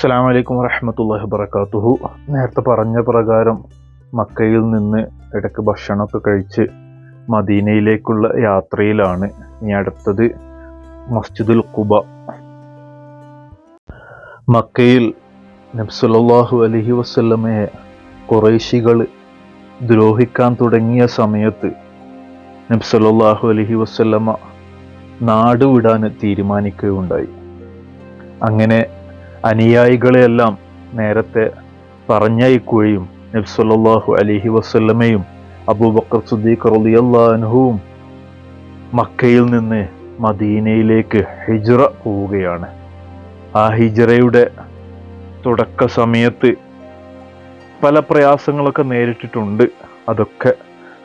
അസ്സാം വലൈക്കും വറഹമത്തല്ലാഹി വബർക്കാത്തുഹു നേരത്തെ പറഞ്ഞ പ്രകാരം മക്കയിൽ നിന്ന് ഇടയ്ക്ക് ഭക്ഷണമൊക്കെ കഴിച്ച് മദീനയിലേക്കുള്ള യാത്രയിലാണ്. ഇനി അടുത്തത് മസ്ജിദുൽ കുബ മക്കയിൽ നബ്സല്ലാഹു അലഹി വസ്ല്ലമയെ കുറേശികൾ ദ്രോഹിക്കാൻ തുടങ്ങിയ സമയത്ത് നബ്സല്ലാഹു അലഹി വസ്ല്ലമ നാട് വിടാൻ തീരുമാനിക്കുകയുണ്ടായി. അങ്ങനെ അനുയായികളെയെല്ലാം നേരത്തെ പറഞ്ഞയക്കുകയും നബ്സല്ലാഹു അലിഹി വസ്ല്ലമയും അബൂബക്കർ സുദ്ദീഖ് റളിയല്ലാഹുവും മക്കയിൽ നിന്ന് മദീനയിലേക്ക് ഹിജ്റ പോവുകയാണ്. ആ ഹിജ്റയുടെ തുടക്ക സമയത്ത് പല പ്രയാസങ്ങളൊക്കെ നേരിട്ടിട്ടുണ്ട്. അതൊക്കെ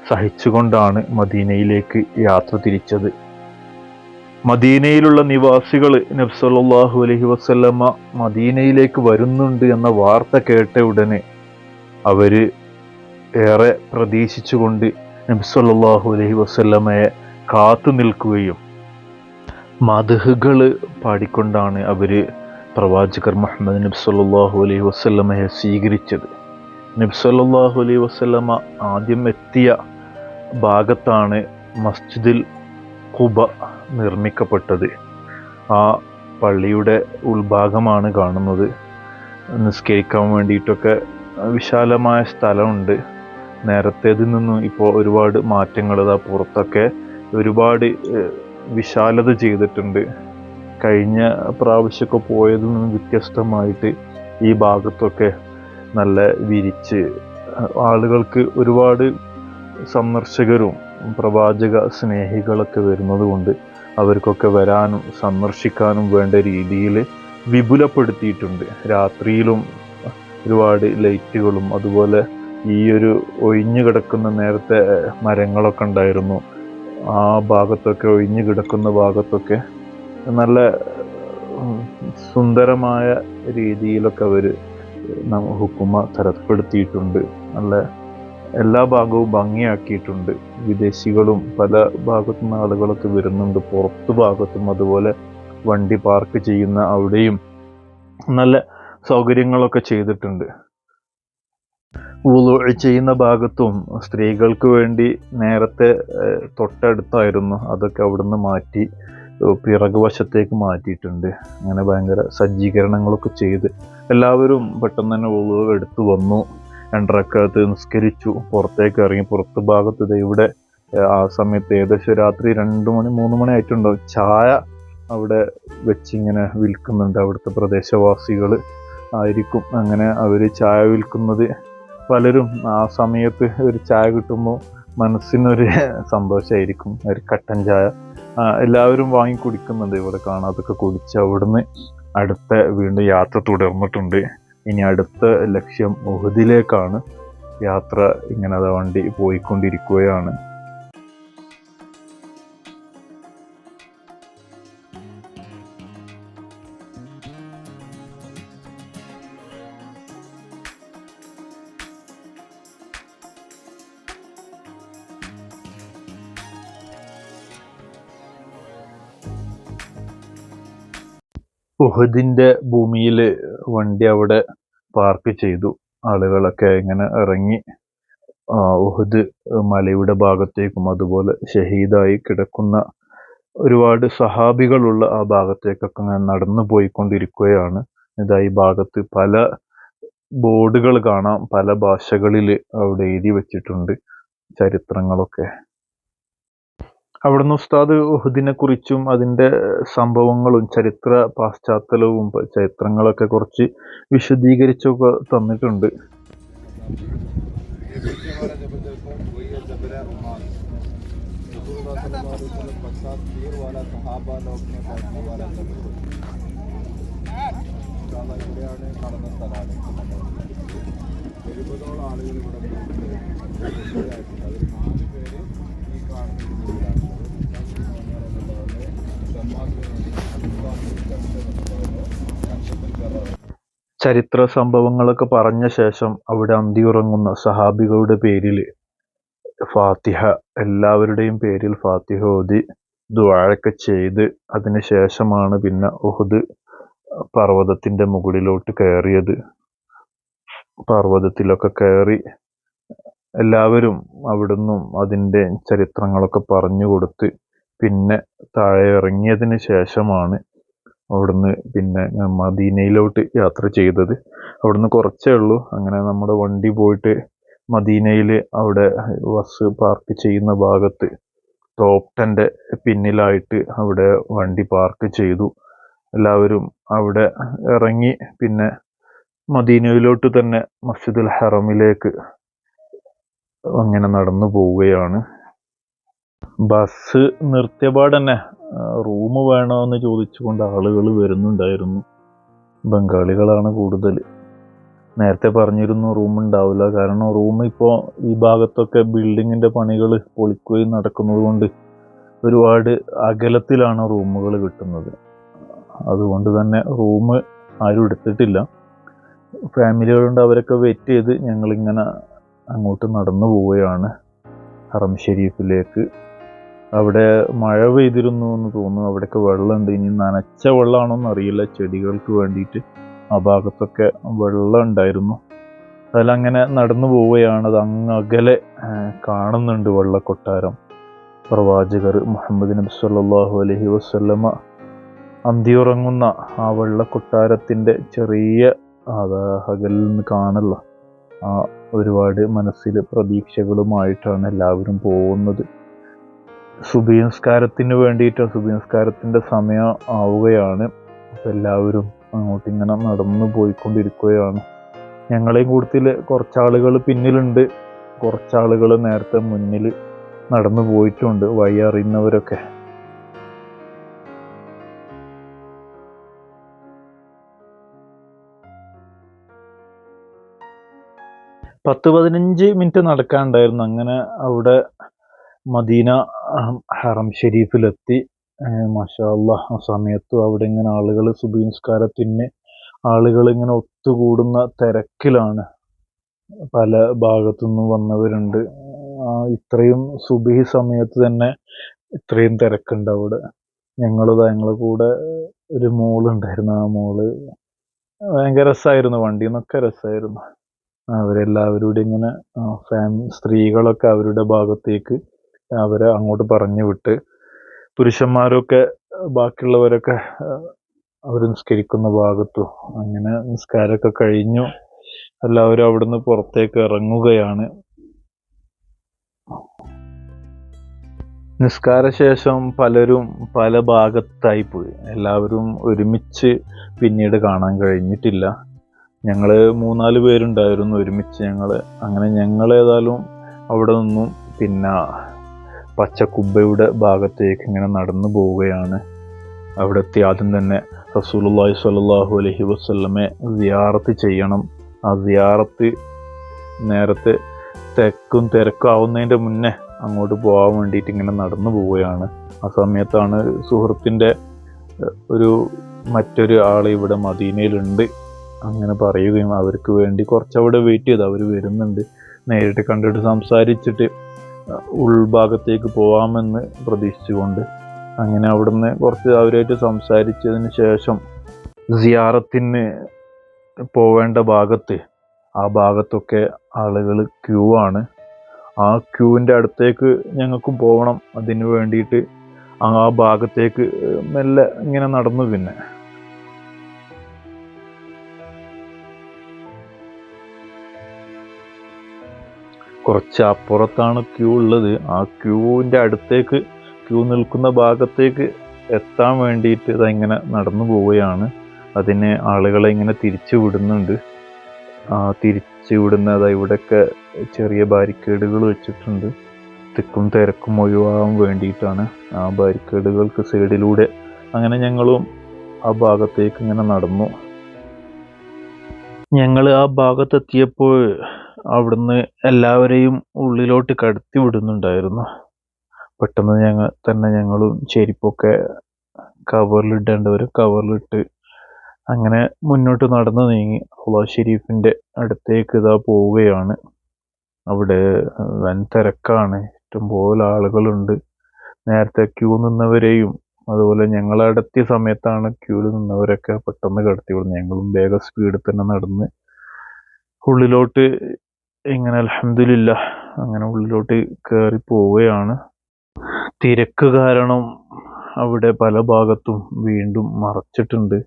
സഹിച്ചുകൊണ്ടാണ് മദീനയിലേക്ക് യാത്ര തിരിച്ചത്. മദീനയിലുള്ള നിവാസികൾ നബ്സല്ലാഹു അലഹി വസ്ല്ലമ്മ മദീനയിലേക്ക് വരുന്നുണ്ട് എന്ന വാർത്ത കേട്ട ഉടനെ അവർ ഏറെ പ്രതീക്ഷിച്ചുകൊണ്ട് നബ്സല്ലാഹു അലഹി വസ്ല്ലമ്മയെ കാത്തു നിൽക്കുകയും മധുഹുകൾ പാടിക്കൊണ്ടാണ് അവർ പ്രവാചകർ മുഹമ്മദ് നബി അലഹി വസ്ല്ലമയെ സ്വീകരിച്ചത്. നബി സല്ലാഹു അലൈഹി വസ്ല്ലമ്മ ആദ്യം എത്തിയ ഭാഗത്താണ് മസ്ജിദിൽ ഖുബ നിർമ്മിക്കപ്പെട്ടത്. ആ പള്ളിയുടെ ഉൾഭാഗമാണ് കാണുന്നത്. നിസ്കരിക്കാൻ വേണ്ടിയിട്ടൊക്കെ വിശാലമായ സ്ഥലമുണ്ട്. നേരത്തേതിൽ നിന്നും ഇപ്പോൾ ഒരുപാട് മാറ്റങ്ങൾ ഇതാ പുറത്തൊക്കെ ഒരുപാട് വിശാലത ചെയ്തിട്ടുണ്ട്. കഴിഞ്ഞ പ്രാവശ്യമൊക്കെ പോയതിൽ നിന്നും വ്യത്യസ്തമായിട്ട് ഈ ഭാഗത്തൊക്കെ നല്ല വിരിച്ച് ആളുകൾക്ക് ഒരുപാട് സന്ദർശകരും പ്രവാചക സ്നേഹികളൊക്കെ വരുന്നത് കൊണ്ട് അവർക്കൊക്കെ വരാനും സന്ദർശിക്കാനും വേണ്ട രീതിയിൽ വിപുലപ്പെടുത്തിയിട്ടുണ്ട്. രാത്രിയിലും ഒരുപാട് ലൈറ്റുകളും അതുപോലെ ഈ ഒരു ഒഴിഞ്ഞു കിടക്കുന്ന നേരത്തെ മരങ്ങളൊക്കെ ഉണ്ടായിരുന്നു. ആ ഭാഗത്തൊക്കെ ഒഴിഞ്ഞു കിടക്കുന്ന ഭാഗത്തൊക്കെ നല്ല സുന്ദരമായ രീതിയിലൊക്കെ അവർ ഹുക്കുമ തരപ്പെടുത്തിയിട്ടുണ്ട്. നല്ല എല്ലാ ഭാഗവും ഭംഗിയാക്കിയിട്ടുണ്ട്. വിദേശികളും പല ഭാഗത്തു നിന്ന് ആളുകളൊക്കെ വരുന്നുണ്ട്. പുറത്തു ഭാഗത്തും അതുപോലെ വണ്ടി പാർക്ക് ചെയ്യുന്ന അവിടെയും നല്ല സൗകര്യങ്ങളൊക്കെ ചെയ്തിട്ടുണ്ട്. ചെയ്യുന്ന ഭാഗത്തും സ്ത്രീകൾക്ക് വേണ്ടി നേരത്തെ തൊട്ടടുത്തായിരുന്നു. അതൊക്കെ അവിടുന്ന് മാറ്റി പിറകു വശത്തേക്ക് മാറ്റിയിട്ടുണ്ട്. അങ്ങനെ ഭയങ്കര സജ്ജീകരണങ്ങളൊക്കെ ചെയ്ത് എല്ലാവരും പെട്ടെന്ന് തന്നെ വുളു എടുത്തു വന്നു. രണ്ടരക്കകത്ത് നിസ്കരിച്ചു പുറത്തേക്ക് ഇറങ്ങി പുറത്ത് ഭാഗത്ത് ഇവിടെ ആ സമയത്ത് ഏകദേശം രാത്രി രണ്ട് മണി മൂന്ന് മണി ആയിട്ടുണ്ടാവും ചായ അവിടെ വെച്ചിങ്ങനെ വിൽക്കുന്നുണ്ട് അവിടുത്തെ പ്രദേശവാസികൾ ആയിരിക്കും. അങ്ങനെ അവർ ചായ വിൽക്കുന്നത് പലരും ആ സമയത്ത് ഒരു ചായ കിട്ടുമ്പോൾ മനസ്സിനൊരു സന്തോഷമായിരിക്കും ഒരു കട്ടൻ ചായ. എല്ലാവരും വാങ്ങി കുടിക്കുന്നുണ്ട് ഇവിടെ കാണാതൊക്കെ കുടിച്ച് അവിടുന്ന് അടുത്ത വീണ്ടും യാത്ര തുടർന്നിട്ടുണ്ട്. ഇനി അടുത്ത ലക്ഷ്യം ഉഹദിലേക്കാണ് യാത്ര ഇങ്ങനെ വണ്ടി പോയിക്കൊണ്ടിരിക്കുകയാണ്. ഉഹദിന്റെ ഭൂമിയിൽ വണ്ടി അവിടെ പാർക്ക് ചെയ്തു. ആളുകളൊക്കെ ഇങ്ങനെ ഇറങ്ങി. ഉഹദ് മലയുടെ ഭാഗത്തേക്കും അതുപോലെ ഷഹീദായി കിടക്കുന്ന ഒരുപാട് സഹാബികളുള്ള ആ ഭാഗത്തേക്കൊക്കെ ഞാൻ നടന്നു പോയിക്കൊണ്ടിരിക്കുകയാണ്. ഇതാ ഈ ഭാഗത്ത് പല ബോർഡുകൾ കാണാം. പല ഭാഷകളിൽ അവിടെ എഴുതി വച്ചിട്ടുണ്ട് ചരിത്രങ്ങളൊക്കെ. അവിടുന്ന് ഉസ്താദ് ഉഹദിനെ കുറിച്ചും അതിന്റെ സംഭവങ്ങളും ചരിത്ര പാശ്ചാത്തലവും ചരിത്രങ്ങളൊക്കെ കുറച്ച് വിശദീകരിച്ചൊക്കെ തന്നിട്ടുണ്ട്. ആളുകൾ ഇവിടെ ചരിത്ര സംഭവങ്ങളൊക്കെ പറഞ്ഞ ശേഷം അവിടെ അന്തിയുറങ്ങുന്ന സഹാബികളുടെ പേരിൽ ഫാത്തിഹ എല്ലാവരുടെയും പേരിൽ ഫാത്തിഹ ഓതി ദ്വാഴൊക്കെ ചെയ്ത് അതിന് ശേഷമാണ് പിന്നെ ഉഹുദ് പർവതത്തിന്റെ മുകളിലോട്ട് കയറിയത്. പർവതത്തിലൊക്കെ കയറി എല്ലാവരും അവിടുന്നും അതിന്റെ ചരിത്രങ്ങളൊക്കെ പറഞ്ഞു കൊടുത്ത് പിന്നെ താഴെ ഇറങ്ങിയതിന് ശേഷമാണ് അവിടുന്ന് പിന്നെ മദീനയിലോട്ട് യാത്ര ചെയ്തത്. അവിടുന്ന് കുറച്ചേ ഉള്ളൂ. അങ്ങനെ നമ്മുടെ വണ്ടി പോയിട്ട് മദീനയിൽ അവിടെ ബസ് പാർക്ക് ചെയ്യുന്ന ഭാഗത്ത് ടോപ്പ് ടെന്റെ പിന്നിലായിട്ട് അവിടെ വണ്ടി പാർക്ക് ചെയ്തു. എല്ലാവരും അവിടെ ഇറങ്ങി പിന്നെ മദീനയിലോട്ട് തന്നെ മസ്ജിദുൽ ഹറമിലേക്ക് അങ്ങനെ നടന്നു പോവുകയാണ്. ബസ് നിർത്തിയപാട് തന്നെ റൂം വേണോ എന്ന് ചോദിച്ചുകൊണ്ട് ആളുകൾ വരുന്നുണ്ടായിരുന്നു. ബംഗാളികളാണ് കൂടുതൽ നേരത്തെ പറഞ്ഞിരുന്നു റൂം ഉണ്ടാവില്ല കാരണം റൂം ഇപ്പോൾ ഈ ഭാഗത്തൊക്കെ ബിൽഡിങ്ങിന്റെ പണികൾ പൊളിക്കുകയും നടക്കുന്നത് കൊണ്ട് ഒരുപാട് അകലത്തിലാണ് റൂമുകൾ കിട്ടുന്നത്. അതുകൊണ്ട് തന്നെ റൂം ആരും എടുത്തിട്ടില്ല. ഫാമിലികളുണ്ട് അവരൊക്കെ വെയിറ്റ് ചെയ്ത് ഞങ്ങളിങ്ങനെ അങ്ങോട്ട് നടന്നു പോവുകയാണ്. ഹറം ഷെരീഫിലേക്ക് അവിടെ മഴ പെയ്തിരുന്നു എന്ന് തോന്നുന്നു. അവിടെയൊക്കെ വെള്ളമുണ്ട്. ഇനി നനച്ച വെള്ളമാണോന്ന് അറിയില്ല. ചെടികൾക്ക് വേണ്ടിയിട്ട് ആ ഭാഗത്തൊക്കെ വെള്ളം ഉണ്ടായിരുന്നു അതിലങ്ങനെ നടന്നു പോവുകയാണ്. അത് അങ്ങകലെ കാണുന്നുണ്ട് വെള്ളക്കൊട്ടാരം. പ്രവാചകർ മുഹമ്മദ് നബി സല്ലാഹു അലൈഹി വസല്ലമ അന്തിയുറങ്ങുന്ന ആ വെള്ളക്കൊട്ടാരത്തിന്റെ ചെറിയ അത് അകലിൽ നിന്ന് കാണല്ല. ആ ഒരുപാട് മനസ്സിൽ പ്രതീക്ഷകളുമായിട്ടാണ് എല്ലാവരും പോകുന്നത്. സുബഹി നിസ്കാരത്തിന് വേണ്ടിയിട്ട് സുബഹി നിസ്കാരത്തിന്റെ സമയം ആവുകയാണ്. അപ്പോൾ എല്ലാവരും അങ്ങോട്ടിങ്ങനെ നടന്നു പോയിക്കൊണ്ടിരിക്കുകയാണ്. ഞങ്ങളെയും കൂട്ടത്തിൽ കുറച്ചാളുകൾ പിന്നിലുണ്ട്. കുറച്ചാളുകൾ നേരത്തെ മുന്നിൽ നടന്നു പോയിട്ടുണ്ട്. വഴി അറിയുന്നവരൊക്കെ. പത്ത് പതിനഞ്ച് മിനിറ്റ് നടക്കാനുണ്ടായിരുന്നു അങ്ങനെ അവിടെ മദീന ഹറം ഷെരീഫിലെത്തി മാഷാ അല്ലാ ആ സമയത്തും അവിടെ ഇങ്ങനെ ആളുകൾ സുബഹി നിസ്കാരത്തിന് ആളുകൾ ഇങ്ങനെ ഒത്തുകൂടുന്ന തിരക്കിലാണ് പല ഭാഗത്തുനിന്നും വന്നവരുണ്ട്. ആ, ഇത്രയും സുബഹി സമയത്ത് തന്നെ ഇത്രയും തിരക്കുണ്ട് അവിടെ. ഞങ്ങളിതാ ഞങ്ങളുടെ കൂടെ ഒരു മോളുണ്ടായിരുന്നു. ആ മോൾ ഭയങ്കര രസമായിരുന്നു വണ്ടിയിൽ നിന്നൊക്കെ രസമായിരുന്നു അവരെല്ലാവരും കൂടി ഇങ്ങനെ സ്ത്രീകളൊക്കെ അവരുടെ ഭാഗത്തേക്ക് അവരെ അങ്ങോട്ട് പറഞ്ഞു വിട്ട് പുരുഷന്മാരൊക്കെ ബാക്കിയുള്ളവരൊക്കെ അവർ നിസ്കരിക്കുന്ന ഭാഗത്തു. അങ്ങനെ നിസ്കാരമൊക്കെ കഴിഞ്ഞു. എല്ലാവരും അവിടുന്ന് പുറത്തേക്ക് ഇറങ്ങുകയാണ്. നിസ്കാരശേഷം പലരും പല ഭാഗത്തായി പോയി. എല്ലാവരും ഒരുമിച്ച് പിന്നീട് കാണാൻ കഴിഞ്ഞിട്ടില്ല. ഞങ്ങൾ മൂന്നാൽ പേരുണ്ടായിരുന്നു ഒരുമിച്ച് ഞങ്ങൾ അങ്ങനെ ഞങ്ങൾ ഏതായാലും അവിടെ നിന്നും. പിന്നെ പച്ചക്കുബ്ബയുടെ ഭാഗത്തേക്ക് ഇങ്ങനെ നടന്നു പോവുകയാണ്. അവിടെ എത്തി ആദ്യം തന്നെ റസൂലുള്ളാഹി സ്വല്ലല്ലാഹു അലൈഹി വസല്ലമെ സിയാറത്ത് ചെയ്യണം. ആ സിയാറത്ത് നേരത്തെ തെക്കും തിരക്കും ആവുന്നതിന്റെ മുന്നേ അങ്ങോട്ട് പോകാൻ വേണ്ടിയിട്ട് ഇങ്ങനെ നടന്നു പോവുകയാണ്. ആ സമയത്താണ് സുഹൃത്തിന്റെ ഒരു മറ്റൊരു ആൾ ഇവിടെ മദീനയിലുണ്ട്. അങ്ങനെ പറയുകയും അവർക്ക് വേണ്ടി കുറച്ചവിടെ വെയിറ്റ് ചെയ്ത് അവർ വരുന്നുണ്ട്. നേരിട്ട് കണ്ടിട്ട് സംസാരിച്ചിട്ട് ഉൾഭാഗത്തേക്ക് പോകാമെന്ന് പ്രതീക്ഷിച്ചുകൊണ്ട് അങ്ങനെ അവിടുന്ന് കുറച്ച് അവരായിട്ട് സംസാരിച്ചതിന് ശേഷം സിയാറത്തിന് പോവേണ്ട ഭാഗത്ത് ആ ഭാഗത്തൊക്കെ ആളുകൾ ക്യൂ ആണ്. ആ ക്യൂവിന്റെ അടുത്തേക്ക് ഞങ്ങൾക്കും പോകണം അതിന് വേണ്ടിയിട്ട് ആ ഭാഗത്തേക്ക് മെല്ലെ ഇങ്ങനെ നടന്നു പിന്നെ. കുറച്ച് അപ്പുറത്താണ് ക്യൂ ഉള്ളത്. ആ ക്യൂവിന്റെ അടുത്തേക്ക് ക്യൂ നിൽക്കുന്ന ഭാഗത്തേക്ക് എത്താൻ വേണ്ടിയിട്ട് ഇങ്ങനെ നടന്നു പോവുകയാണ്. അതിന് ആളുകളെ ഇങ്ങനെ തിരിച്ചു വിടുന്നുണ്ട്. ആ തിരിച്ചു വിടുന്നത് ഇവിടെയൊക്കെ ചെറിയ ബാരിക്കേഡുകൾ വെച്ചിട്ടുണ്ട്. തിക്കും തിരക്കും ഒഴിവാകാൻ വേണ്ടിയിട്ടാണ് ആ ബാരിക്കേഡുകൾക്ക് സൈഡിലൂടെ അങ്ങനെ ഞങ്ങളും ആ ഭാഗത്തേക്ക് ഇങ്ങനെ നടന്നു. ഞങ്ങൾ ആ ഭാഗത്തെത്തിയപ്പോൾ അവിടുന്ന് എല്ലാവരെയും ഉള്ളിലോട്ട് കടത്തി വിടുന്നുണ്ടായിരുന്നു. പെട്ടെന്ന് ഞങ്ങൾ തന്നെ ഞങ്ങളും ചെരുപ്പൊക്കെ കവറിലിടേണ്ടവരും കവറിലിട്ട് അങ്ങനെ മുന്നോട്ട് നടന്നു നീങ്ങി. അള്ളാഹ് ഷെരീഫിന്റെ അടുത്തേക്ക് ഇതാ പോവുകയാണ്. അവിടെ വൻ തിരക്കാണ്. ഇഷ്ടംപോലെ ആളുകളുണ്ട്. നേരത്തെ ക്യൂ നിന്നവരെയും അതുപോലെ ഞങ്ങൾ അടത്തിയ സമയത്താണ് ക്യൂവിൽ നിന്നവരൊക്കെ പെട്ടെന്ന് കടത്തി വിടുന്നത് ഞങ്ങളും വേഗം സ്പീഡിൽ തന്നെ നടന്ന് ഉള്ളിലോട്ട് ഇങ്ങനെ അലഹമില്ല അങ്ങനെ ഉള്ളിലോട്ട് കയറി പോവുകയാണ്. തിരക്ക് കാരണം അവിടെ പല ഭാഗത്തും വീണ്ടും മറച്ചിട്ടുണ്ട്.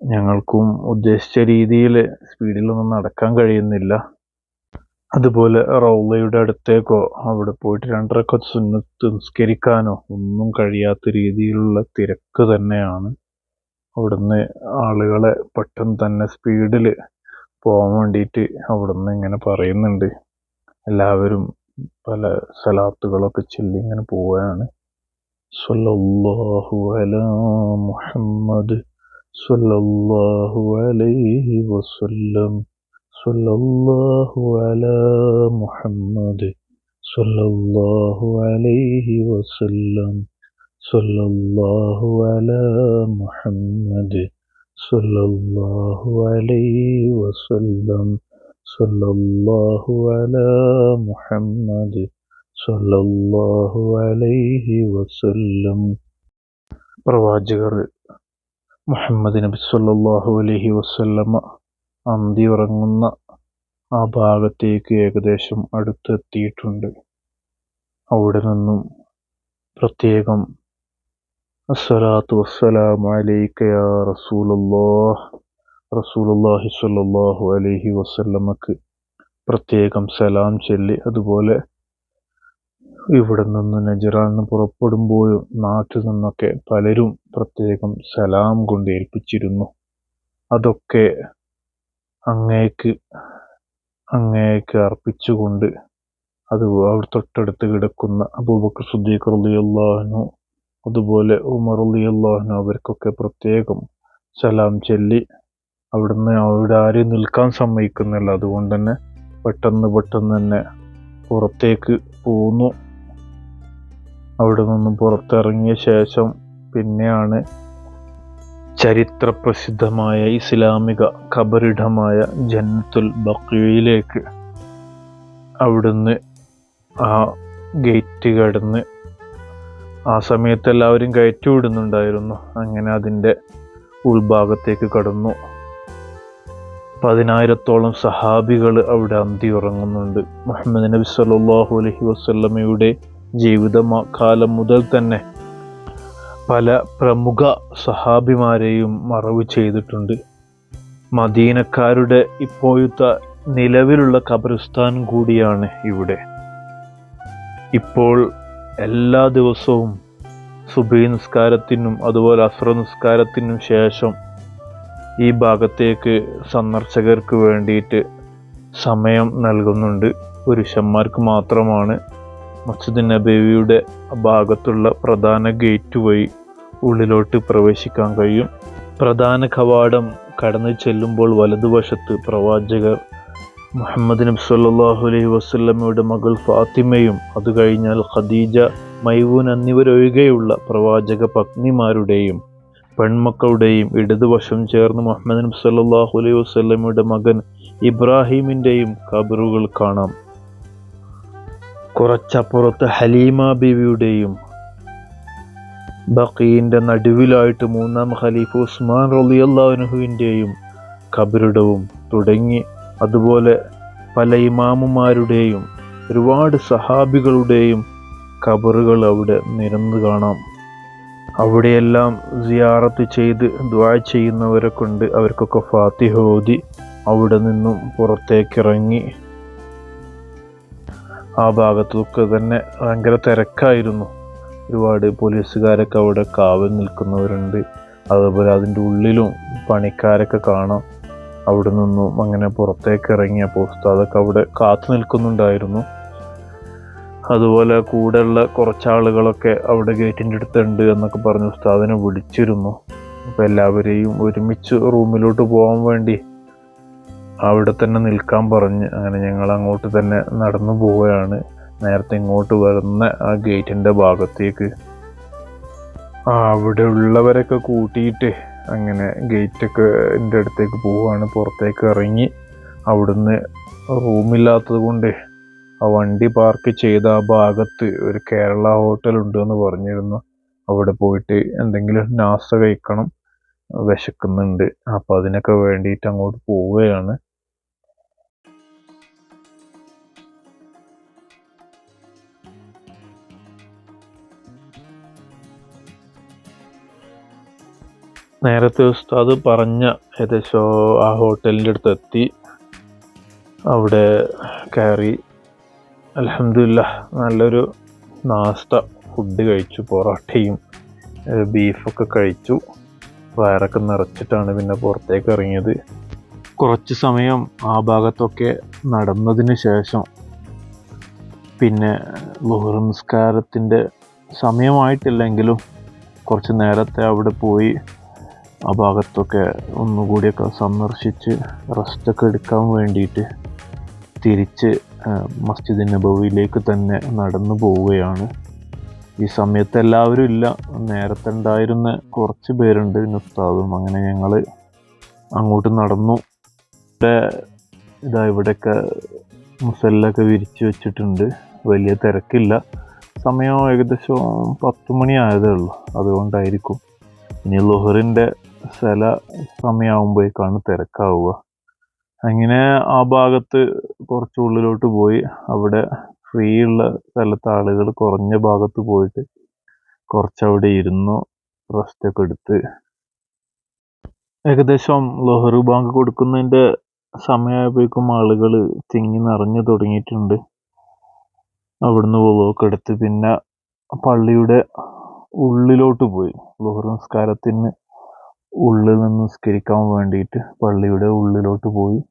ഞങ്ങൾക്കും ഉദ്ദേശിച്ച രീതിയിൽ സ്പീഡിലൊന്നും നടക്കാൻ കഴിയുന്നില്ല. അതുപോലെ റൗളയുടെ അടുത്തേക്കോ അവിടെ പോയിട്ട് രണ്ടരക്ക സുന്നത്ത് നിസ്കരിക്കാനോ ഒന്നും കഴിയാത്ത രീതിയിലുള്ള തിരക്ക് തന്നെയാണ്. അവിടുന്ന് ആളുകളെ പെട്ടെന്ന് തന്നെ സ്പീഡിൽ പോകാൻ വേണ്ടിയിട്ട് അവിടുന്ന് ഇങ്ങനെ പറയുന്നുണ്ട്. എല്ലാവരും പല സലാത്തുകളൊക്കെ ചൊല്ലി ഇങ്ങനെ പോവുകയാണ് സല്ലല്ലാഹു അലാ മുഹമ്മദ് സല്ലല്ലാഹു അലൈഹി വസല്ലം. സല്ലല്ലാഹു അലാ മുഹമ്മദ് സല്ലല്ലാഹു അലൈഹി വസല്ലം. സല്ലല്ലാഹു അലാ മുഹമ്മദ് സല്ലല്ലാഹു അലൈഹി വസല്ലം സല്ലല്ലാഹു അലാ മുഹമ്മദ് സല്ലല്ലാഹു അലൈഹി വസല്ലം. പ്രവാചകർ മുഹമ്മദ് നബി സല്ലല്ലാഹു അലൈഹി വസല്ലമ അന്തി ഉറങ്ങുന്ന ആ ഭാഗത്തേക്ക് ഏകദേശം അടുത്തെത്തിയിട്ടുണ്ട്. അവിടെ നിന്നും പ്രത്യേകം അസ്സലാത്തു വസ്സലാമു അലൈക്ക യാ റസൂലല്ലാഹ് റസൂലുള്ളാഹി സ്വല്ലല്ലാഹു അലൈഹി വസല്ലമക്ക് പ്രത്യേകം സലാം ചൊല്ലി. അതുപോലെ ഇവിടെ നിന്ന് നജറാൻ നിന്ന് പുറപ്പെടുമ്പോഴും നാട്ടിൽ നിന്നൊക്കെ പലരും പ്രത്യേകം സലാം കൊണ്ട് ഏൽപ്പിച്ചിരുന്നു. അതൊക്കെ അങ്ങേക്ക് അങ്ങേക്ക് അർപ്പിച്ചുകൊണ്ട് അത് അവിടെ തൊട്ടടുത്ത് കിടക്കുന്ന അബൂബക്കർ സുദ്ദീഖ് റളിയല്ലാഹു അതുപോലെ ഉമർ റളിയല്ലാഹു അവർക്കൊക്കെ പ്രത്യേകം സലാം ചൊല്ലി അവിടുന്ന് അവിടെ ആരും നിൽക്കാൻ സമ്മതിക്കുന്നില്ല. അതുകൊണ്ട് തന്നെ പെട്ടെന്ന് പെട്ടെന്ന് തന്നെ പുറത്തേക്ക് പോന്നു. അവിടെ നിന്നും പുറത്തിറങ്ങിയ ശേഷം പിന്നെയാണ് ചരിത്ര പ്രസിദ്ധമായ ഇസ്ലാമിക ഖബറിടമായ ജന്നത്തുൽ ബഖീയിലേക്ക് അവിടുന്ന് ആ ഗേറ്റ് കടന്ന് ആ സമയത്ത് എല്ലാവരും കയറ്റി വിടുന്നുണ്ടായിരുന്നു അങ്ങനെ അതിന്റെ ഉൾഭാഗത്തേക്ക് കടന്നു. പതിനായിരത്തോളം സഹാബികൾ അവിടെ അന്തി ഉറങ്ങുന്നുണ്ട് മുഹമ്മദ് നബി സല്ലല്ലാഹു അലൈഹി വസല്ലമയുടെ ജീവിത കാലം മുതൽ തന്നെ പല പ്രമുഖ സഹാബിമാരെയും മറവ് ചെയ്തിട്ടുണ്ട്. മദീനക്കാരുടെ ഇപ്പോഴത്തെ നിലവിലുള്ള ഖബറിസ്ഥാൻ കൂടിയാണ് ഇവിടെ. ഇപ്പോൾ എല്ലാ ദിവസവും സുബൈ നിസ്കാരത്തിനും അതുപോലെ അസ്ര നിസ്കാരത്തിനും ശേഷം ഈ ഭാഗത്തേക്ക് സന്ദർശകർക്ക് വേണ്ടിയിട്ട് സമയം നൽകുന്നുണ്ട്. പുരുഷന്മാർക്ക് മാത്രമാണ്. മസ്ജിദ് നബവിയുടെ ഭാഗത്തുള്ള പ്രധാന ഗേറ്റ് വഴി ഉള്ളിലോട്ട് പ്രവേശിക്കാൻ കഴിയും. പ്രധാന കവാടം കടന്നു ചെല്ലുമ്പോൾ വലതുവശത്ത് പ്രവാചകർ മുഹമ്മദ് നബി സല്ലല്ലാഹു അലൈഹി വസല്ലമയുടെ മകൾ ഫാത്തിമയും അത് കഴിഞ്ഞാൽ ഖദീജ മൈവൂൻ എന്നിവരൊഴികെയുള്ള പ്രവാചക പത്നിമാരുടെയും പെൺമക്കളുടെയും ഇടതുവശം ചേർന്ന് മുഹമ്മദ് നബി സല്ലല്ലാഹു അലൈഹി വസല്ലമയുടെ മകൻ ഇബ്രാഹിമിന്റെയും കബറുകൾ കാണാം. കുറച്ചപ്പുറത്ത് ഹലീമ ബീവിയുടെയും ബക്കീന്റെ നടുവിലായിട്ട് മൂന്നാം ഖലീഫ് ഉസ്മാൻ റളിയല്ലാഹുവിന്റെയും കബറിടവും തുടങ്ങി. അതുപോലെ പല ഇമാമുമാരുടെയും ഒരുപാട് സഹാബികളുടെയും കബറുകൾ അവിടെ നിരന്നു കാണാം. അവിടെയെല്ലാം സിയാറത്ത് ചെയ്ത് ദ്വാ ചെയ്യുന്നവരെ കൊണ്ട് അവർക്കൊക്കെ ഫാത്തിഹ ഓതി അവിടെ നിന്നും പുറത്തേക്കിറങ്ങി. ആ ഭാഗത്തൊക്കെ തന്നെ ഭയങ്കര തിരക്കായിരുന്നു. ഒരുപാട് പോലീസുകാരൊക്കെ അവിടെ കാവൽ നിൽക്കുന്നവരുണ്ട്. അതുപോലെ അതിന്റെ ഉള്ളിലും പണിക്കാരൊക്കെ കാണാം. അവിടെ നിന്നും അങ്ങനെ പുറത്തേക്ക് ഇറങ്ങിയപ്പോൾ ഉസ്താദൊക്കെ അവിടെ കാത്തു നിൽക്കുന്നുണ്ടായിരുന്നു. അതുപോലെ കൂടെയുള്ള കുറച്ചാളുകളൊക്കെ അവിടെ ഗേറ്റിന്റെ അടുത്തുണ്ട് എന്നൊക്കെ പറഞ്ഞ് ഉസ്താദിനെ വിളിച്ചിരുന്നു. അപ്പോൾ എല്ലാവരെയും ഒരുമിച്ച് റൂമിലോട്ട് പോകാൻ വേണ്ടി അവിടെ തന്നെ നിൽക്കാൻ പറഞ്ഞ് അങ്ങനെ ഞങ്ങൾ അങ്ങോട്ട് തന്നെ നടന്നു പോവുകയാണ്. നേരത്തെ ഇങ്ങോട്ട് വരുന്ന ആ ഗേറ്റിന്റെ ഭാഗത്തേക്ക്. അവിടെ ഉള്ളവരൊക്കെ കൂട്ടിയിട്ട് അങ്ങനെ ഗേറ്റൊക്കെ എന്റെ അടുത്തേക്ക് പോവുകയാണ് പുറത്തേക്ക് ഇറങ്ങി അവിടുന്ന് റൂമില്ലാത്തത് കൊണ്ട് ആ വണ്ടി പാർക്ക് ചെയ്ത ആ ഭാഗത്ത് ഒരു കേരള ഹോട്ടൽ ഉണ്ട് എന്ന് പറഞ്ഞിരുന്നു. അവിടെ പോയിട്ട് എന്തെങ്കിലും നാസ്ത കഴിക്കണം വിശക്കുന്നുണ്ട്. അപ്പോൾ അതിനൊക്കെ വേണ്ടിയിട്ട് അങ്ങോട്ട് പോവുകയാണ്. നേരത്തെ ഉസ്താദ് പറഞ്ഞ ഏകദേശം ആ ഹോട്ടലിന്റെ അടുത്ത് എത്തി അവിടെ കയറി. അലഹമില്ല നല്ലൊരു നാസ്ത ഫുഡ് കഴിച്ചു പൊറോട്ടയും ബീഫൊക്കെ കഴിച്ചു. വയറൊക്കെ നിറച്ചിട്ടാണ് പിന്നെ പുറത്തേക്ക് ഇറങ്ങിയത്. കുറച്ച് സമയം ആ ഭാഗത്തൊക്കെ നടന്നതിന് ശേഷം പിന്നെ ലുഹർ സമയമായിട്ടില്ലെങ്കിലും കുറച്ച് നേരത്തെ അവിടെ പോയി ആ ഭാഗത്തൊക്കെ ഒന്നുകൂടിയൊക്കെ സന്ദർശിച്ച് റെസ്റ്റൊക്കെ എടുക്കാൻ വേണ്ടിയിട്ട് തിരിച്ച് മസ്ജിദ് നബവിയിലേക്ക് തന്നെ നടന്നു പോവുകയാണ്. ഈ സമയത്ത് എല്ലാവരും ഇല്ല. നേരത്തെ ഉണ്ടായിരുന്ന കുറച്ച് പേരുണ്ട് ഉസ്താദും. അങ്ങനെ ഞങ്ങൾ അങ്ങോട്ട് നടന്നു. ഇതാ ഇവിടെയൊക്കെ മുസല്ലൊക്കെ വിരിച്ച് വെച്ചിട്ടുണ്ട്. വലിയ തിരക്കില്ല. സമയം ഏകദേശം പത്ത് മണി ആയതേ ഉള്ളൂ. അതുകൊണ്ടായിരിക്കും. ഇനി ലുഹറിന്റെ ചില സമയമാകുമ്പോഴേക്കാണ് തിരക്കാവുക. അങ്ങനെ ആ ഭാഗത്ത് കുറച്ച് ഉള്ളിലോട്ട് പോയി. അവിടെ ഫ്രീ ഉള്ള സ്ഥലത്ത് ആളുകൾ കുറഞ്ഞ ഭാഗത്ത് പോയിട്ട് കുറച്ചവിടെ ഇരുന്നു റെസ്റ്റൊക്കെ എടുത്ത്. ഏകദേശം ലൊഹറു ബാങ്ക് കൊടുക്കുന്നതിന്റെ സമയമായപ്പോഴേക്കും ആളുകൾ തിങ്ങി നിറഞ്ഞു തുടങ്ങിയിട്ടുണ്ട്. അവിടുന്ന് വളമൊക്കെ എടുത്ത് പിന്നെ പള്ളിയുടെ ഉള്ളിലോട്ട് പോയി. ലുഹർ നിസ്കാരത്തിന് ഉള്ളിൽ നിന്ന് നിസ്കരിക്കാൻ വേണ്ടിയിട്ട് പള്ളിയുടെ ഉള്ളിലോട്ട് പോയി.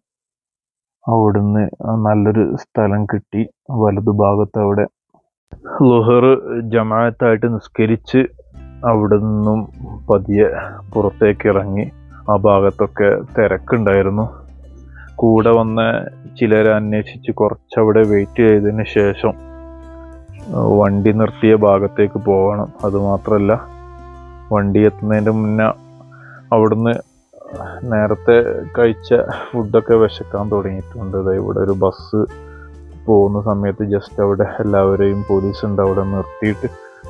അവിടുന്ന് നല്ലൊരു സ്ഥലം കിട്ടി. വലതുഭാഗത്ത് അവിടെ ലുഹർ ജമാഅത്തായിട്ട് നിസ്കരിച്ച് അവിടെ നിന്നും പതിയെ പുറത്തേക്ക് ഇറങ്ങി. ആ ഭാഗത്തൊക്കെ തിരക്കുണ്ടായിരുന്നു. കൂടെ വന്ന ചിലരെ അന്വേഷിച്ച് കുറച്ചവിടെ വെയിറ്റ് ചെയ്തതിന് ശേഷം വണ്ടി നിർത്തിയ ഭാഗത്തേക്ക് പോകണം. അതുമാത്രമല്ല വണ്ടി എത്തുന്നതിന്റെ മുന്നേ അവിടുന്ന് നേരത്തെ കഴിച്ച ഫുഡൊക്കെ വിശക്കാൻ തുടങ്ങിയിട്ടുണ്ട്. ഇവിടെ ഒരു ബസ് പോകുന്ന സമയത്ത് ജസ്റ്റ് അവിടെ എല്ലാവരെയും പോലീസ് ഉണ്ട്. അവിടെ നിർത്തിയിട്ട്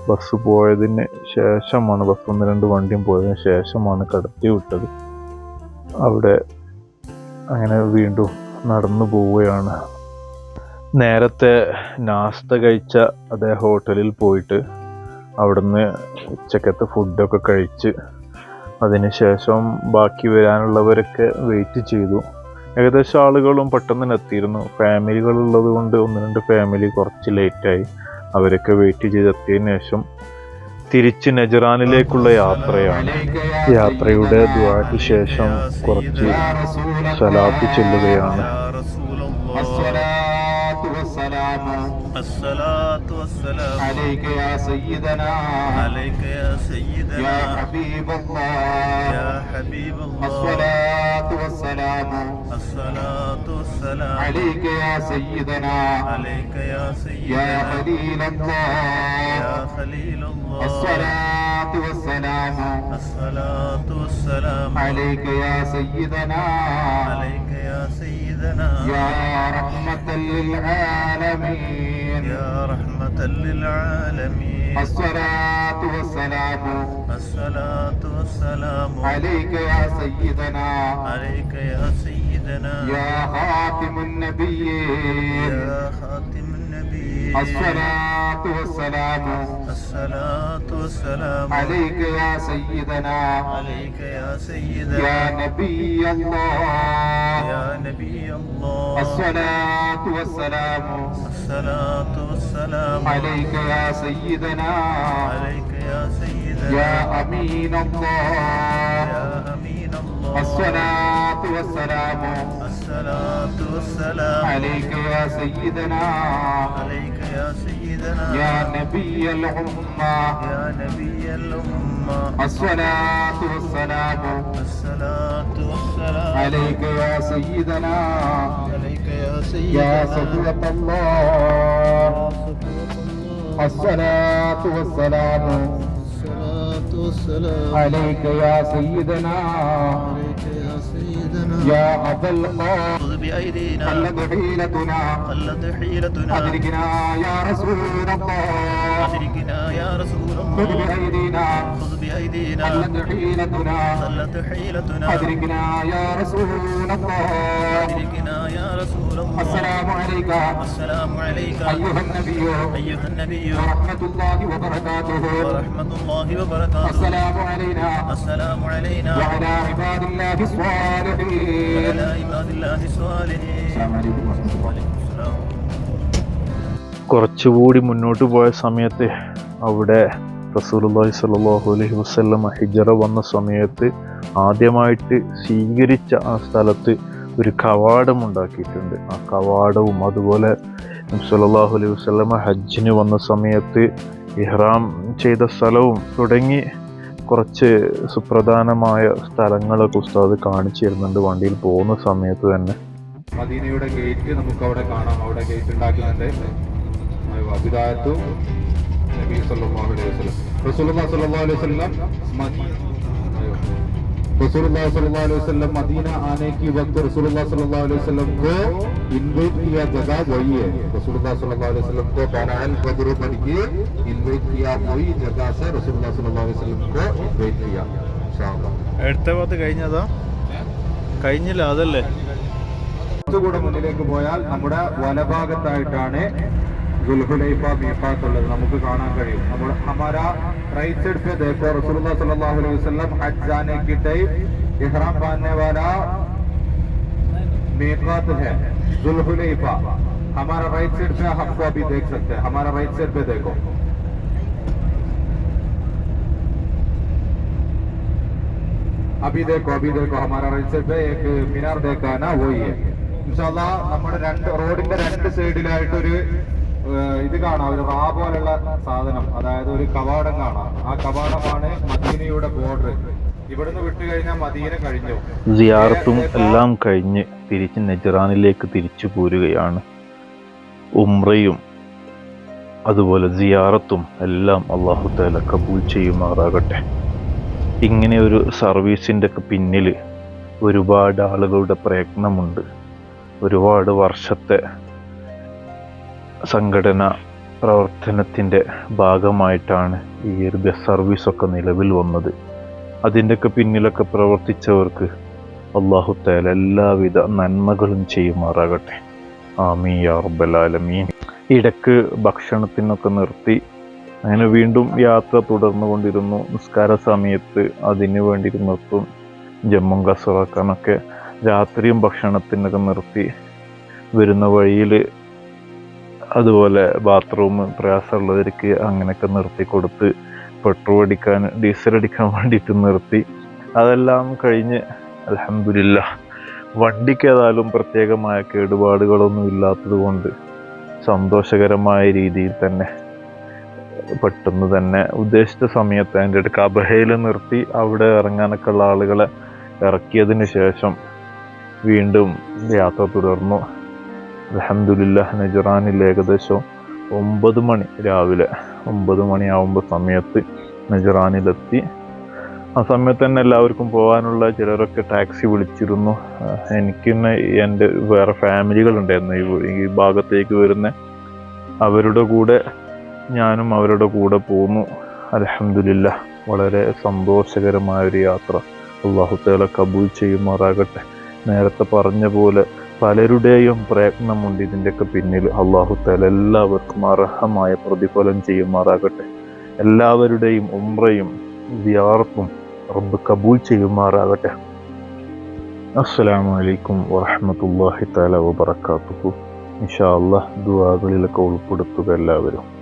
ബസ് പോയതിന് ശേഷമാണ് ബസ് ഒന്ന് രണ്ട് വണ്ടിയും പോയതിന് ശേഷമാണ് കടത്തി വിട്ടത്. അവിടെ അങ്ങനെ വീണ്ടും നടന്നു പോവുകയാണ്. നേരത്തെ നാസ്ത കഴിച്ച അതേ ഹോട്ടലിൽ പോയിട്ട് അവിടുന്ന് ഉച്ചക്കത്തെ ഫുഡൊക്കെ കഴിച്ച് അതിനുശേഷം ബാക്കി വരാനുള്ളവരൊക്കെ വെയിറ്റ് ചെയ്തു. ഏകദേശം ആളുകളും പെട്ടെന്ന് തന്നെ എത്തിയിരുന്നു ഫാമിലികൾ ഉള്ളത് കൊണ്ട് ഒന്ന് രണ്ട് ഫാമിലി കുറച്ച് ലേറ്റായി അവരൊക്കെ വെയിറ്റ് ചെയ്ത് എത്തിയതിനു ശേഷം തിരിച്ച് നജറാനിലേക്കുള്ള യാത്രയാണ്. യാത്രയുടെ ദുവാക്ക് ശേഷം കുറച്ച് സലാത്ത് ചെല്ലുകയാണ്. الصلاة والسلام الصلاة والسلام عليك يا سيدنا عليك يا يا سيدنا حبيب الله يا حبيب الله الصلاة والسلام الصلاة والسلام عليك يا سيدنا عليك يا يا سيدنا خليل يا الله خليل الله الصلاة والسلام الصلاة والسلام عليك يا سيدنا عليك يا سيدنا يا رحمة للعالمين يا رحمة للعالمين. الصلاة والسلام. الصلاة والسلام. عليك يا سيدنا. عليك يا سيدنا. يا خاتم النبيين. يا خاتم النبي الصلاة والسلام. الصلاة والسلام. عليك يا سيدنا. عليك يا سيدنا. يا نبي الله. يا نبي الله. الصلاة والسلام. الصلاة والسلام عليك يا سيدنا عليك يا سيدنا يا أمين الله يا أمين الله الصلاة والسلام الصلاة والسلام عليك يا سيدنا عليك يا سيدنا يا نبي الأمة يا نبي الأمة الصلاة والسلام الصلاة والسلام عليك يا سيدنا عليك يا يا سيدنا صفوة الله الصلاة والسلام الصلاة والسلام عليك يا سيدنا عليك يا سيدنا يا أبا القاسم خذ بأيدينا قلت حيلتنا قلت حيلتنا أدركنا يا رسول الله يا رسول خذ الله بأيدينا. خذ بأيدينا. قلت حيلتنا. قلت حيلتنا. أدركنا يا رسول الله. أدركنا يا رسول الله. السلام عليك. السلام عليك. أيها النبي. أيها النبي. ورحمة الله وبركاته. ورحمة الله وبركاته. السلام علينا. السلام علينا. وعلى عباد الله الصالحين. وعلى عباد الله الصالحين. السلام عليكم ورحمة الله. കുറച്ചുകൂടി മുന്നോട്ട് പോയ സമയത്ത് അവിടെ റസൂലുള്ളാഹി സ്വല്ലല്ലാഹു അലൈഹി വസല്ലമ ഹിജറ വന്ന സമയത്ത് ആദ്യമായിട്ട് സ്വീകരിച്ച ആ സ്ഥലത്ത് ഒരു കവാടം ഉണ്ടാക്കിയിട്ടുണ്ട്. ആ കവാടവും അതുപോലെ സല്ലല്ലാഹു അലൈഹി വസല്ലമ ഹജ്ജിന് വന്ന സമയത്ത് ഇഹ്റാം ചെയ്ത സ്ഥലവും തുടങ്ങി കുറച്ച് സുപ്രധാനമായ സ്ഥലങ്ങളൊക്കെ ഉസ്താദ് കാണിച്ചു തരുന്നുണ്ട്. വണ്ടിയിൽ പോകുന്ന സമയത്ത് തന്നെ. മദീനയുടെ ഗേറ്റ് നമുക്ക് അവിടെ കാണാം. അവിടെ ഗേറ്റ് ഉണ്ടാക്കുന്നുണ്ട്. വിദായത്തു നബി സല്ലല്ലാഹു അലൈഹി വസല്ലം റസൂലുള്ളാഹി സ്വല്ലല്ലാഹു അലൈഹി വസല്ലം മദീന रसूलुल्लाह सल्लल्लाहु अलैहि वसल्लम मदीना आने की वक्त रसूलुल्लाह सल्लल्लाहु अलैहि वसल्लम को इनवाइट किया जगह वही है रसूलुल्लाह सल्लल्लाहु अलैहि वसल्लम को बनाल बदर बन के इनवाइट किया वही जगह से रसूलुल्लाह सल्लल्लाहु अलैहि वसल्लम को इनवाइट किया इंशाअल्लाह അടുത്ത ഭാഗത്ത് കഴിഞ്ഞതാ കഴിഞ്ഞില്ല അതല്ലേ കുറച്ചുകൂടെ മുന്നിലേക്ക് പോയാൽ നമ്മുടെ വലഭാഗത്തായിട്ടാണ് ദുൽഹുലൈഫ മീഖാത്ത് ഉള്ളത് നമുക്ക് കാണാൻ കഴിയും നമ്മൾ ഹമാര റൈറ്റ് साइड पे देखो रसूलुल्लाह सल्लल्लाहु अलैहि वसल्लम हज जाने की टाइम इहराम बांधने वाला मीकात है जुल्हुलैफा हमारा राइट साइड पे हमको अभी देख सकते हैं हमारा राइट साइड पे देखो अभी देखो अभी देखो हमारा राइट साइड पे एक मीनार देखा है ना वही है ഇൻഷാല്ലാ നമ്മുടെ രണ്ട് റോഡിന്റെ രണ്ട് സൈഡിലായിട്ടൊരു ഏഹ്, ഇത് കാണാം. ഒരു റാ പോലുള്ള സാധനം. അതായത് ഒരു കവാടം കാണാം. ആ കവാടമാണ് മദീനയുടെ ബോർഡർ ഇവിടുന്ന് വിട്ടു കഴിഞ്ഞാൽ മദീന കഴിഞ്ഞു. സിയാറത്തും എല്ലാം കഴിഞ്ഞ് തിരിച്ച് നെജറാനിലേക്ക് തിരിച്ചു പോരുകയാണ്. ഉംറയും അതുപോലെ സിയാറത്തും എല്ലാം അള്ളാഹു താല കബൂൽ ചെയ്യുമാറാകട്ടെ. ഇങ്ങനെ ഒരു സർവീസിന്റെ ഒക്കെ പിന്നിൽ ഒരുപാട് ആളുകളുടെ പ്രയത്നമുണ്ട്. ഒരുപാട് വർഷത്തെ സംഘടന പ്രവർത്തനത്തിന്റെ ഭാഗമായിട്ടാണ് ഈ ഒരു ബസ് സർവീസൊക്കെ നിലവിൽ വന്നത്. അതിന്റെയൊക്കെ പിന്നിലൊക്കെ പ്രവർത്തിച്ചവർക്ക് അള്ളാഹു താല എല്ലാവിധ നന്മകളും ചെയ്യുമാറാകട്ടെ. ആമീ യാ റബ്ബലാലമീൻ ഇടയ്ക്ക് ഭക്ഷണത്തിനൊക്കെ നിർത്തി. അങ്ങനെ വീണ്ടും യാത്ര തുടർന്നു കൊണ്ടിരുന്നു. നിസ്കാര സമയത്ത് അതിന് വേണ്ടി നിർത്തും. ജമ്മും കസറാക്കാനൊക്കെ രാത്രിയും ഭക്ഷണത്തിനൊക്കെ നിർത്തി. വരുന്ന വഴിയിൽ അതുപോലെ ബാത്റൂം പ്രയാസമുള്ളവർക്ക് അങ്ങനെയൊക്കെ നിർത്തി കൊടുത്ത് പെട്രോൾ അടിക്കാൻ ഡീസൽ അടിക്കാൻ വേണ്ടിയിട്ട് നിർത്തി. അതെല്ലാം കഴിഞ്ഞ് അലഹമില്ല വണ്ടിക്ക് ഏതായാലും പ്രത്യേകമായ കേടുപാടുകളൊന്നും ഇല്ലാത്തത് കൊണ്ട് സന്തോഷകരമായ രീതിയിൽ തന്നെ പെട്ടെന്ന് തന്നെ ഉദ്ദേശിച്ച സമയത്ത് അതിന്റെ അടുക്ക് അബഹയിൽ നിർത്തി അവിടെ ഇറങ്ങാനൊക്കെ ഉള്ള ആളുകളെ ഇറക്കിയതിന് ശേഷം വീണ്ടും യാത്ര തുടർന്നു. അലഹമില്ല നജറാനിൽ ഏകദേശം ഒമ്പത് മണി രാവിലെ ഒമ്പത് മണിയാവുമ്പോൾ സമയത്ത് നജറാനിലെത്തി. ആ സമയത്ത് തന്നെ എല്ലാവർക്കും പോകാനുള്ള ചിലരൊക്കെ ടാക്സി വിളിച്ചിരുന്നു. എനിക്ക് തന്നെ എന്റെ വേറെ ഫാമിലികളുണ്ടായിരുന്നു. ഈ ഈ ഭാഗത്തേക്ക് വരുന്ന അവരുടെ കൂടെ ഞാനും അവരുടെ കൂടെ പോന്നു. അലഹമില്ല വളരെ സന്തോഷകരമായ ഒരു യാത്ര അള്ളാഹുത്തേല കബൂൽ ചെയ്യുമാറാകട്ടെ. നേരത്തെ പറഞ്ഞ പോലെ പലരുടെയും പ്രയത്നമുണ്ട്. ഇതിന്റെയൊക്കെ പിന്നിൽ അള്ളാഹു തആല എല്ലാവർക്കും അർഹമായ പ്രതിഫലം ചെയ്യുമാറാകട്ടെ. എല്ലാവരുടെയും ഉമ്രയും വിയാർപ്പും റബ്ബ് കബൂൽ ചെയ്യുമാറാകട്ടെ. അസ്സലാമു അലൈക്കും വറഹ്മത്തുള്ളാഹി തആല വബറകാതുഹു. ഇൻഷാ അല്ലാഹ് ദുവാകളിലൊക്കെ ഉൾപ്പെടുത്തുക എല്ലാവരും.